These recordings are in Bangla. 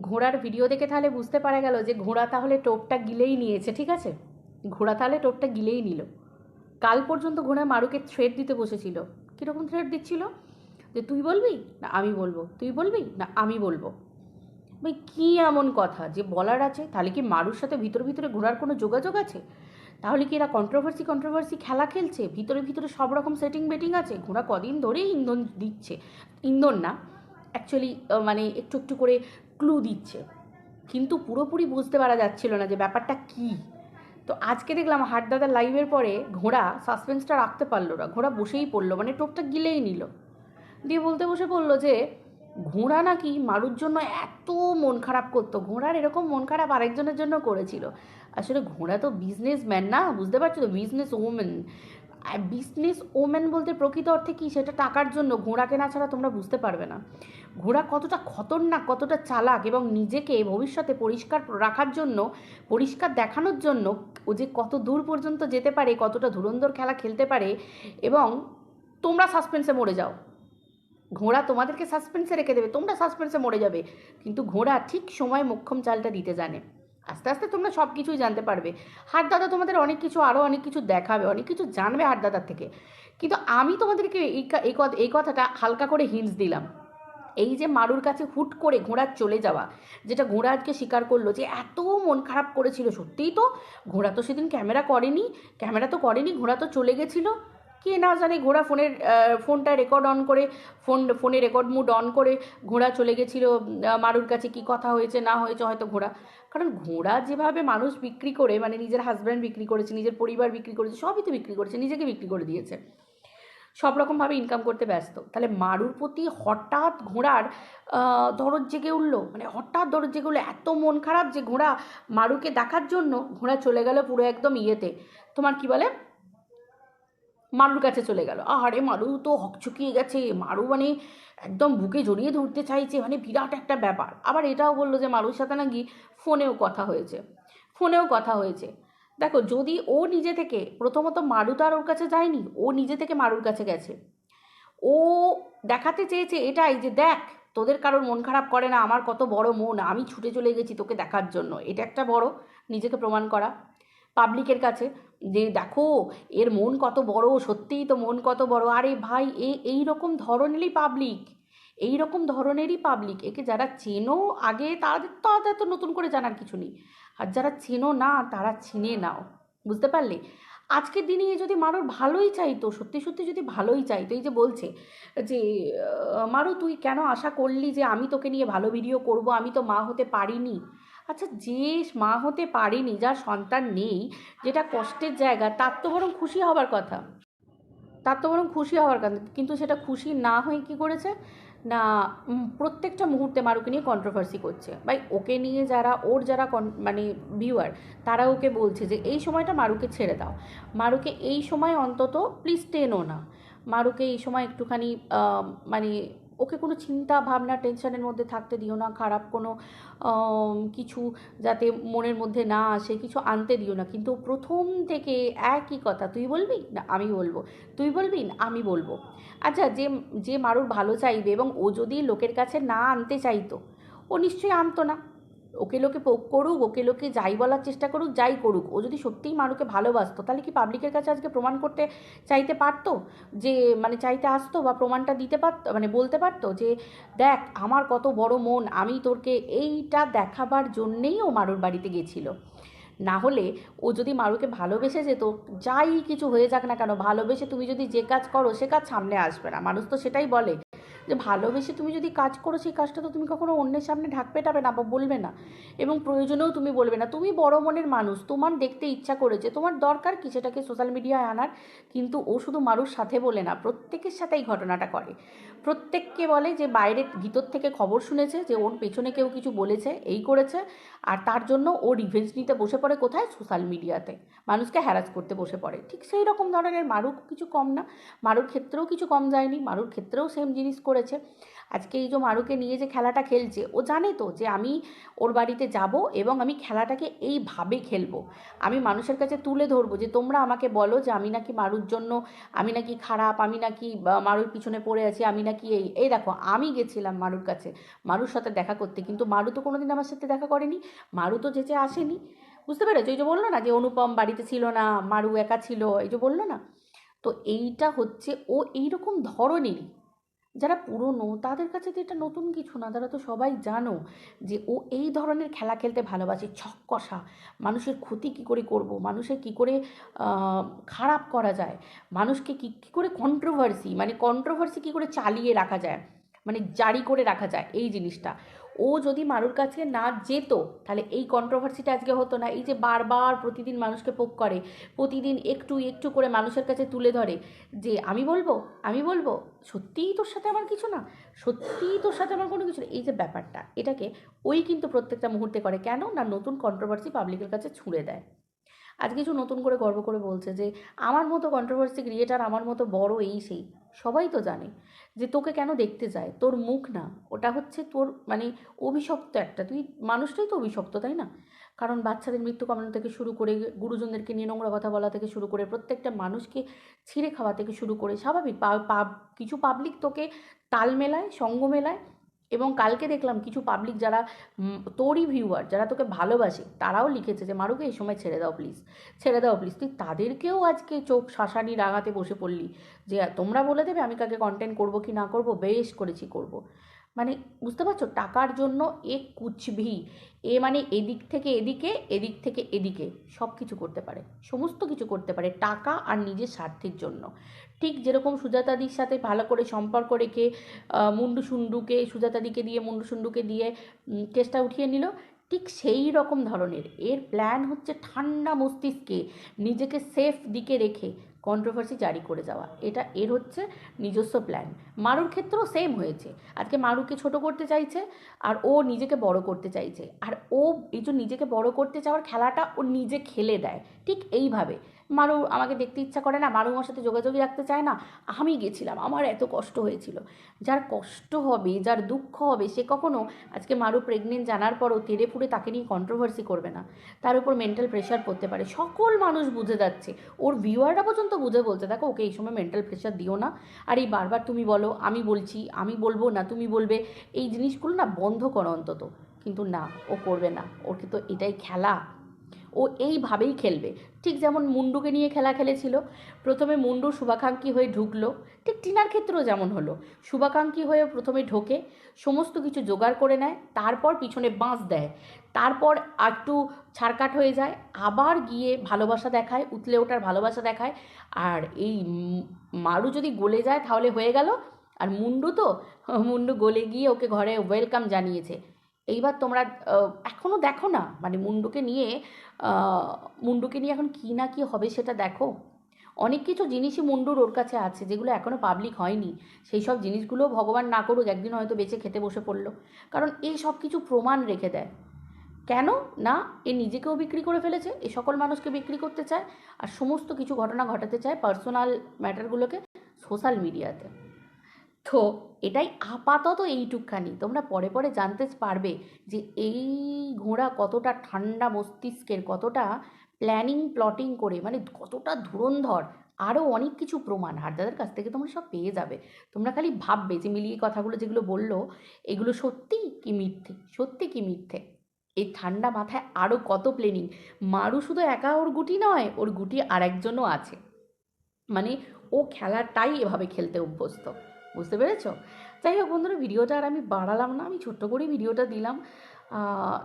ঘোড়ার ভিডিও দেখে তাহলে বুঝতে পারা গেল যে ঘোড়া তাহলে টোপটা গিলেই নিয়েছে, ঠিক আছে? ঘোড়া তাহলে টোপটা গিলেই নিল। কাল পর্যন্ত ঘোড়া মারুকে থ্রেড দিতে বসেছিল। কীরকম থ্রেড দিচ্ছিল? যে তুই বলবি? না, আমি বলব। তুই বলবি? না, আমি বলব। ভাই, কী এমন কথা? যে বলার আছে, তাহলে কি মারুর সাথে ভিতরে ভিতরে ঘোড়ার কোনো যোগাযোগ আছে? তাহলে কি এরা কন্ট্রোভার্সি কন্ট্রোভার্সি খেলা খেলছে? ভিতরে ভিতরে সব রকম সেটিং বেটিং আছে? ঘোড়া কদিন ধরেই ইন্ধন দিচ্ছে। ইন্ধন না অ্যাকচুয়ালি মানে একটু একটু করে ক্লু দিচ্ছে। কিন্তু পুরোপুরি বুঝতে পারা যাচ্ছিল না যে ব্যাপারটা কী। তো আজকে দেখলাম হাটদাদার লাইভের পরে ঘোড়া সাসপেন্সটা রাখতে পারল না। ঘোড়া বসেই পড়ল মানে টোপটা গিলেই নিল। দিয়ে বলতে বসে পড়ল যে, ঘোড়া নাকি মারুর জন্য এত মন খারাপ করতো। ঘোড়ার এরকম মন খারাপ আরেকজনের জন্য করেছিল। আসলে ঘোড়া তো বিজনেসম্যান না, বুঝতে পারছ তো? বিজনেস ওমেন বিজনেস ওমেন বলতে প্রকৃত অর্থে কী? সেটা টাকার জন্য। ঘোড়া কেনা ছাড়া তোমরা বুঝতে পারবে না। ঘোড়া কতটা খতরনাক, কতটা চালাক এবং নিজেকে ভবিষ্যতে পরিষ্কার রাখার জন্য, পরিষ্কার দেখানোর জন্য ও যে কত দূর পর্যন্ত যেতে পারে, কতটা ধুরন্ধর খেলা খেলতে পারে এবং তোমরা সাসপেন্সে মরে যাও। ঘোড়া তোমাদেরকে সাসপেন্সে রেখে দেবে, তোমরা সাসপেন্সে মরে যাবে। কিন্তু ঘোড়া ঠিক সময় মোক্ষম চালটা দিতে জানে। আস্তে আস্তে তোমরা সব কিছুই জানতে পারবে। হাট দাদা তোমাদের অনেক কিছু আরও অনেক কিছু দেখাবে, অনেক কিছু জানবে হাট দাদার থেকে। কিন্তু আমি তোমাদেরকে এই এই কথাটা হালকা করে হিন্টস দিলাম। এই যে মারুর কাছে হুট করে ঘোড়ার চলে যাওয়া, যেটা ঘোড়া আজকে স্বীকার করল, যে এত মন খারাপ করেছিল সত্যিই তো। ঘোড়া তো সেদিন ক্যামেরা করেনি, ক্যামেরা তো করেনি, ঘোড়া তো চলে গেছিল। কে না জানে ঘোড়া ফোনের ফোনটা রেকর্ড অন করে, ফোন, ফোনে রেকর্ড মুড অন করে ঘোড়া চলে গেছিল মারুর কাছে কি কথা হয়েছে, না হয়েছে, হয়তো ঘোড়া। কারণ ঘোড়া যেভাবে মানুষ বিক্রি করে মানে নিজের হাজব্যান্ড বিক্রি করেছে, নিজের পরিবার বিক্রি করেছে, সবই তো বিক্রি করেছে, নিজেকে বিক্রি করে দিয়েছে। সব রকমভাবে ইনকাম করতে ব্যস্ত। তাহলে মারুর প্রতি হঠাৎ ঘোড়ার দরদ জেগে উঠল? মানে হঠাৎ দরদ জেগে উঠল, এত মন খারাপ যে ঘোড়া মারুকে দেখার জন্য ঘোড়া চলে গেল পুরো একদম ইয়েতে। তোমার কি বলে? মারুর কাছে চলে গেল। আহারে, মারু তো হকচকিয়ে গেছে। মারু মানে একদম বুকে জড়িয়ে ধরতে চাইছে মানে বিরাট একটা ব্যাপার। আবার এটাও বলল যে মারুর সাথে নাকি ফোনেও কথা হয়েছে। ফোনেও কথা হয়েছে। দেখো, যদি ও নিজে থেকে, প্রথমত মারু তো আর ওর কাছে যায়নি, ও নিজে থেকে মারুর কাছে গেছে। ও দেখাতে চেয়েছে এটাই যে, দেখ, তোদের কারোর মন খারাপ করে না, আমার কত বড় মন, আমি ছুটে চলে গেছি তোকে দেখার জন্য। এটা একটা বড় নিজেকে প্রমাণ করা। পাবলিকের কাছে যে, দেখো, এর মন কত বড়, সত্যিই তো মন কত বড়। আরে ভাই, এ, এই রকম ধরনেরই পাবলিক এই রকম ধরনেরই পাবলিক একে যারা চেনো আগে তাদের তো তাদের তো নতুন করে জানার কিছু নেই। আর যারা চেনো না, তারা চিনে নাও। বুঝতে পারলে? আজকের দিনে যদি মারুর ভালোই চাইতো, সত্যি সত্যি যদি ভালোই চাইতো, এই যে বলছে যে, মারু, তুই কেন আশা করলি যে, আমি তোকে নিয়ে ভালো ভিডিও করব? আমি তো মা হতে পারিনি। আচ্ছা যে মা হতে পারেনি, যার সন্তান নেই, যেটা কষ্টের জায়গা, তার তো বরং খুশি হবার কথা। তার তো বরং খুশি হওয়ার কথা। কিন্তু সেটা খুশি না হয়ে কী করেছে? না প্রত্যেকটা মুহূর্তে মারুকে নিয়ে কন্ট্রোভার্সি করছে। ভাই, ওকে নিয়ে যারা, ওর যারা মানে ভিউয়ার তারা ওকে বলছে যে, এই সময়টা মারুকে ছেড়ে দাও। মারুকে এই সময় অন্তত প্লিজ টেনো না। মারুকে এই সময় একটুখানি মানে ওকে কোনো চিন্তা ভাবনা টেনশনের মধ্যে থাকতে দিও না, খারাপ কোনো কিছু যাতে মনের মধ্যে না আসে, কিছু আনতে দিও না। কিন্তু প্রথম থেকে একই কথা, তুই বলবি? না, আমি বলব। তুই বলবি? না, আমি বলব। আচ্ছা যে যে মারুর ভালো চাইবে এবং ও যদি লোকের কাছে না আনতে চাইতো, ও নিশ্চয়ই আনতো না। ওকে লোকে পোক করুক, ওকে লোকে যাই বলার চেষ্টা করুক, যাই করুক। ও যদি সত্যিই মানুষকে ভালোবাসতো, তাহলে কি পাবলিকের কাছে আজকে প্রমাণ করতে চাইতে পারতো? যে মানে চাইতে আসতো বা প্রমাণটা দিতে পারতো মানে বলতে পারতো যে, দেখ, আমার কত বড় মন, আমি তোরকে এইটা দেখাবার জন্যেই ও মারুর বাড়িতে গেছিল। না হলে ও যদি মারুকে ভালোবেসে যেত, যাই কিছু হয়ে যাক না কেন, ভালোবেসে তুমি যদি যে কাজ করো, সে কাজ সামনে আসবে না। মানুষ তো সেটাই বলে। যে ভালোবেসে তুমি যদি কাজ করো, সেই কাজটা তো তুমি কখনো অন্যের সামনে ঢাক পেটাবে না বা বলবে না। এবং প্রয়োজনেও তুমি বলবে না। তুমি বড় মনের মানুষ, তোমার দেখতে ইচ্ছা করেছে তোমার দরকার কি সেটাকে সোশ্যাল মিডিয়ায় আনার। কিন্তু ও শুধু মানুষ সাথে বলে না, প্রত্যেকের সাথেই ঘটনাটা করে। প্রত্যেককে বলে যে বাইরে ভিতর থেকে খবর শুনেছে যে ওর পেছনে কেউ কিছু বলেছে, এই করেছে, আর তার জন্য ও রিভেঞ্জ নিতে বসে পড়ে কোথায়? সোশ্যাল মিডিয়াতে মানুষকে হ্যারাস করতে বসে পড়ে। ঠিক সেই রকম ধরনের মারুক কিছু কম না। মারুর ক্ষেত্রেও কিছু কম যায়নি। মারুর ক্ষেত্রেও সেম জিনিস করেছে। আজকে এই যে মারুকে নিয়ে যে খেলাটা খেলছে, ও জানে তো যে আমি ওর বাড়িতে যাব এবং আমি খেলাটাকে এইভাবে খেলব। আমি মানুষের কাছে তুলে ধরবো যে তোমরা আমাকে বলো যে আমি নাকি মারুর জন্য, আমি নাকি খারাপ, আমি নাকি মারুর পিছনে পড়ে আছি, আমি নাকি এই এই দেখো, আমি গেছিলাম মারুর কাছে, মারুর সাথে দেখা করতে, কিন্তু মারু তো কোনোদিন আমার সাথে দেখা করেনি, মারু তো যেচে আসেনি। বুঝতে পেরেছ? এই যে বলল না যে অনুপম বাড়িতে ছিল না, মারু একা ছিল, এই যে বলল না? তো এইটা হচ্ছে ও এইরকম ধরনেরই যারা পুরনো, তাদের কাছে তো এটা নতুন কিছু না। তারা তো সবাই জানো যে ও এই ধরনের খেলা খেলতে ভালোবাসে, ছক কষা। মানুষের ক্ষতি কী করে করব? মানুষের কী করে খারাপ করা যায়? মানুষকে কী কী করে কন্ট্রোভার্সি মানে কন্ট্রোভার্সি কী করে চালিয়ে রাখা যায়? মানে জারি করে রাখা যায়, এই জিনিসটা। ও যদি মারুর কাছে না যেত, তাহলে এই কন্ট্রোভার্সিটা আজকে হতো না। এই যে বারবার প্রতিদিন মানুষকে পোক করে, প্রতিদিন একটু একটু করে মানুষের কাছে তুলে ধরে যে, আমি বলব? আমি বলব? সত্যিই তোর সাথে আমার কিছু না। সত্যিই তোর সাথে আমার কোনো কিছু না। এই যে ব্যাপারটা, এটাকে ওই কিন্তু প্রত্যেকটা মুহূর্তে করে। কেন? না, নতুন কন্ট্রোভার্সি পাবলিকের কাছে ছুঁড়ে দেয়। আজ কিছু নতুন করে গর্ব করে বলছে যে, আমার মতো কন্ট্রোভার্সি ক্রিয়েটার আমার মতো বড় এই সেই। সবাই তো জানে যে তোকে কেন দেখতে যায়? তোর মুখ না। ওটা হচ্ছে তোর মানে অভিশপ্ত একটা। তুই মানুষটাই তো অভিশপ্ত, তাই না? কারণ বাচ্চাদের মৃত্যু কামনা থেকে শুরু করে গুরুজনদেরকে নিয়ে নোংরা কথা বলা থেকে শুরু করে প্রত্যেকটা মানুষকে ছিঁড়ে খাওয়া থেকে শুরু করে স্বাভাবিক কিছু পাবলিক তোকে তাল মেলায়, সঙ্গ মেলায় এবং কালকে দেখলাম কিছু পাবলিক যারা তোরই ভিউয়ার যারা তোকে ভালোবাসে, তারাও লিখেছে যে, মারুকে, এই সময় ছেড়ে দাও প্লিজ ছেড়ে দাও প্লিজ তুই তাদেরকেও আজকে চোখ শাসানি রাগাতে বসে পড়লি যে, তোমরা বলে দেবে আমি কাকে কন্টেন্ট করব কি না করব? বেশ করেছি করব। মানে বুঝতে পারছ? টাকার জন্য এ কুচভি এ মানে এদিক থেকে এদিকে, এদিক থেকে এদিকে। সব কিছু করতে পারে। সমস্ত কিছু করতে পারে টাকা আর নিজের স্বার্থের জন্য। ঠিক যেরকম সুজাতাদির সাথে ভালো করে সম্পর্ক রেখে মুন্ডু সুন্ডুকে, সুজাতাদিকে দিয়ে, মুন্ডু সুন্ডুকে দিয়ে কেসটা উঠিয়ে নিল, ঠিক সেই রকম ধরনের। এর প্ল্যান হচ্ছে ঠান্ডা মস্তিষ্কে নিজেকে সেফ দিকে রেখে কন্ট্রোভার্সি জারি করে যাওয়া। এটা এর হচ্ছে নিজস্ব প্ল্যান মারুর ক্ষেত্রেও সেম হয়েছে। আজকে মারুকে ছোট করতে চাইছে? আর ও নিজেকে বড় করতে চাইছে। আর ও এই যে নিজেকে বড় করতে চাওয়ার খেলাটা ও নিজে খেলে দেয়। ঠিক এইভাবে। মারু আমাকে দেখতে ইচ্ছা করে না, মারু আমার সাথে যোগাযোগই রাখতে চায় না। আমি গেছিলাম, আমার এত কষ্ট হয়েছিল। যার কষ্ট হবে, যার দুঃখ হবে, সে কখনো আজকে মারু প্রেগনেন্ট জানার পরও তেড়ে ফুড়ে তাকে নিয়ে কন্ট্রোভার্সি করবে না। তার উপর মেন্টাল প্রেশার পড়তে পারে। সকল মানুষ বুঝে যাচ্ছে। ওর ভিউয়াররা পর্যন্ত বুঝে বলছে, দেখো, ওকে এই সময় মেন্টাল প্রেশার দিও না। আর এই বারবার তুমি বলো, আমি বলছি, আমি বলব না, তুমি বলবে, এই জিনিসগুলো না বন্ধ করো অন্তত। কিন্তু না, ও করবে না। ওর কিন্তু এটাই খেলা। ও এইভাবেই খেলবে। ঠিক যেমন মুন্ডুকে নিয়ে খেলা খেলেছিল। প্রথমে মুন্ডু শুভাকাঙ্ক্ষী হয়ে ঢুকলো। ঠিক টিনার ক্ষেত্রেও যেমন হলো। শুভাকাঙ্ক্ষী হয়ে প্রথমে ঢোকে, সমস্ত কিছু জোগাড় করে নেয়, তারপর পিছনে বাঁশ দেয়। তারপর একটু ছাড়কাট হয়ে যায়, আবার গিয়ে ভালোবাসা দেখায়, উতলে ওঠার ভালোবাসা দেখায়। আর এই মারু যদি গলে যায় তাহলে হয়ে গেল। আর মুন্ডু তো, মুন্ডু গলে গিয়ে ওকে ঘরে ওয়েলকাম জানিয়েছে। এইবার তোমরা এখনও দেখো না? মানে মুন্ডুকে নিয়ে মুন্ডুকে নিয়ে এখন কী না কী হবে সেটা দেখো। অনেক কিছু জিনিসই মুন্ডুর ওর কাছে আছে, যেগুলো এখনও পাবলিক হয়নি। সেই সব জিনিসগুলো ভগবান না করুক, একদিন হয়তো বেঁচে খেতে বসে পড়ল। কারণ এই সব কিছু প্রমাণ রেখে দেয়। কেন? না, এ নিজেকেও বিক্রি করে ফেলেছে, এ সকল মানুষকে বিক্রি করতে চায়, আর সমস্ত কিছু ঘটনা ঘটাতে চায় পার্সোনাল ম্যাটারগুলোকে সোশ্যাল মিডিয়াতে তো এটাই আপাতত এইটুকখানি। তোমরা পরে পরে জানতে পারবে যে এই ঘোড়া কতটা ঠান্ডা মস্তিষ্কের, কতটা প্ল্যানিং প্লটিং করে মানে কতটা ধুরন্ধর, আরও অনেক কিছু প্রমাণ। হারদাদের কাছ থেকে তোমরা সব পেয়ে যাবে। তোমরা খালি ভাববে যে মিলিয়ে কথাগুলো যেগুলো বলল, এগুলো সত্যি কি মিথ্যে? সত্যি কি মিথ্যে? এই ঠান্ডা মাথায় আরও কত প্ল্যানিং মারু শুধু একা ওর গুটি নয়, ওর গুটি আরেকজনও আছে। মানে ও খেলাটাই এভাবে খেলতে অভ্যস্ত। বুঝতে পেরেছ? যাই হোক বন্ধুরা, ভিডিওটা আর আমি বাড়ালাম না, আমি ছোট্ট করে ভিডিওটা দিলাম।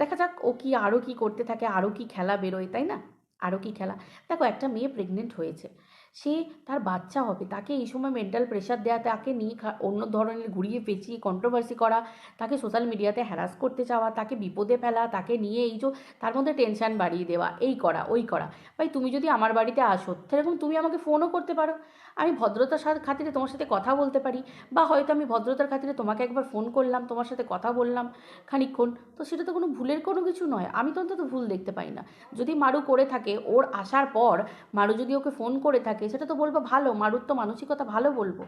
দেখা যাক ও কি আরও কি করতে থাকে আরও কি খেলা বেরোয়, তাই না? আরও কি খেলা। দেখো, একটা মেয়ে প্রেগনেন্ট হয়েছে। সে তার বাচ্চা হবে। তাকে এই সময় মেন্টাল প্রেশার দেওয়া তাকে নিয়ে অন্য ধরনের ঘুরিয়ে পেঁচিয়ে কন্ট্রোভার্সি করা, তাকে সোশ্যাল মিডিয়াতে হ্যারাস করতে চাওয়া, তাকে বিপদে ফেলা, তাকে নিয়ে এই যে তার মধ্যে টেনশন বাড়িয়ে দেওয়া, এই করা, ওই করা। ভাই, তুমি যদি আমার বাড়িতে আসো সেরকম তুমি আমাকে ফোনও করতে পারো। আমি ভদ্রতার সাথে খাতিরে তোমার সাথে কথা বলতে পারি বা হয়তো আমি ভদ্রতার খাতিরে তোমাকে একবার ফোন করলাম, তোমার সাথে কথা বললাম খানিকক্ষণ। তো সেটা তো কোনো ভুলের কোনো কিছু নয়। আমি তো অন্তত ভুল দেখতে পাই না। যদি মারু করে থাকে, ওর আসার পর মারু যদি ওকে ফোন করে থাকে সেটা তো বলব ভালো, মারুর তো মানসিকতা ভালো বলব।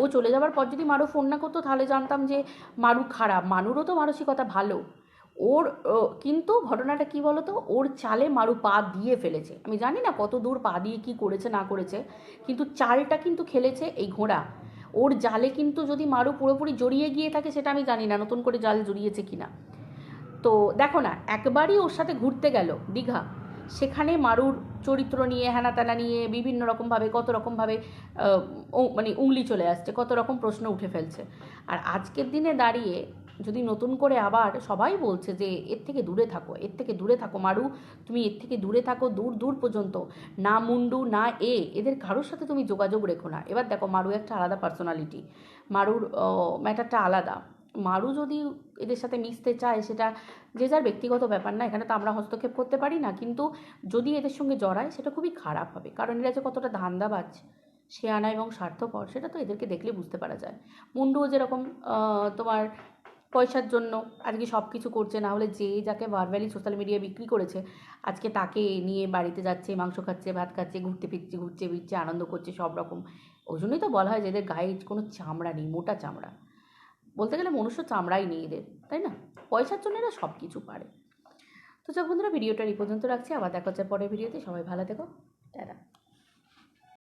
ও চলে যাওয়ার পর যদি মারু ফোন না করতো, তাহলে জানতাম যে মারু খারাপ মানুরও তো মানসিকতা ভালো। ওর কিন্তু ঘটনাটা কি বলো তো ওর চালে মারু পা দিয়ে ফেলেছে। আমি জানি না কত দূর পা দিয়ে কি করেছে, না করেছে, কিন্তু চালটা কিন্তু খেলেছে এই ঘোড়া। ওর জালে কিন্তু যদি মারু পুরোপুরি জড়িয়ে গিয়ে থাকে, সেটা আমি জানি না, নতুন করে জাল জড়িয়েছে কিনা। তো দেখো না, একবারই ওর সাথে ঘুরতে গেল দীঘা। সেখানে মারুর চরিত্র নিয়ে হ্যানা ত্যানা নিয়ে বিভিন্ন রকমভাবে, কত রকমভাবে মানে উংলি চলে আসছে, কত রকম প্রশ্ন উঠে ফেলছে। আর আজকের দিনে দাঁড়িয়ে যদি নতুন করে আবার সবাই বলছে যে, এর থেকে দূরে থাকো, এর থেকে দূরে থাকো মারু, তুমি এর থেকে দূরে থাকো, দূর দূর পর্যন্ত, না মুন্ডু, না এ, এদের কারোর সাথে তুমি যোগাযোগ রেখো না। এবার দেখো, মারু একটা আলাদা পার্সোনালিটি মারুর ম্যাটারটা আলাদা। মারু যদি এদের সাথে মিশতে চায়, সেটা যে যার ব্যক্তিগত ব্যাপার না, এখানে তো আমরা হস্তক্ষেপ করতে পারি না। কিন্তু যদি এদের সঙ্গে জড়ায়, সেটা খুবই খারাপ হবে। কারণ এরা যে কতটা ধান্দাবাজ শেয়ানা এবং স্বার্থপর, সেটা তো এদেরকে দেখলে বুঝতে পারা যায়। মুন্ডুও যেরকম তোমার পয়সার জন্য আজকে সব কিছু করছে, না হলে যে যাকে ভার্বালি সোশ্যাল মিডিয়ায় বিক্রি করেছে, আজকে তাকে নিয়ে বাড়িতে যাচ্ছে, মাংস খাচ্ছে, ভাত খাচ্ছে, ঘুরতে ফিরছে, ঘুরছে, ফিরছে, আনন্দ করছে সব রকম ওই জন্যই তো বলা হয় যে এদের গায়ে কোনো চামড়া নেই, মোটা চামড়া। বলতে গেলে মনুষ্য চামড়াই নেই এদের, তাই না? পয়সার জন্য এরা সব কিছু পারে। তো যখন বন্ধুরা, ভিডিওটা এই পর্যন্ত রাখছি। আবার দেখা হচ্ছে পরের ভিডিওতে। সবাই ভালো থেকো। টাটা।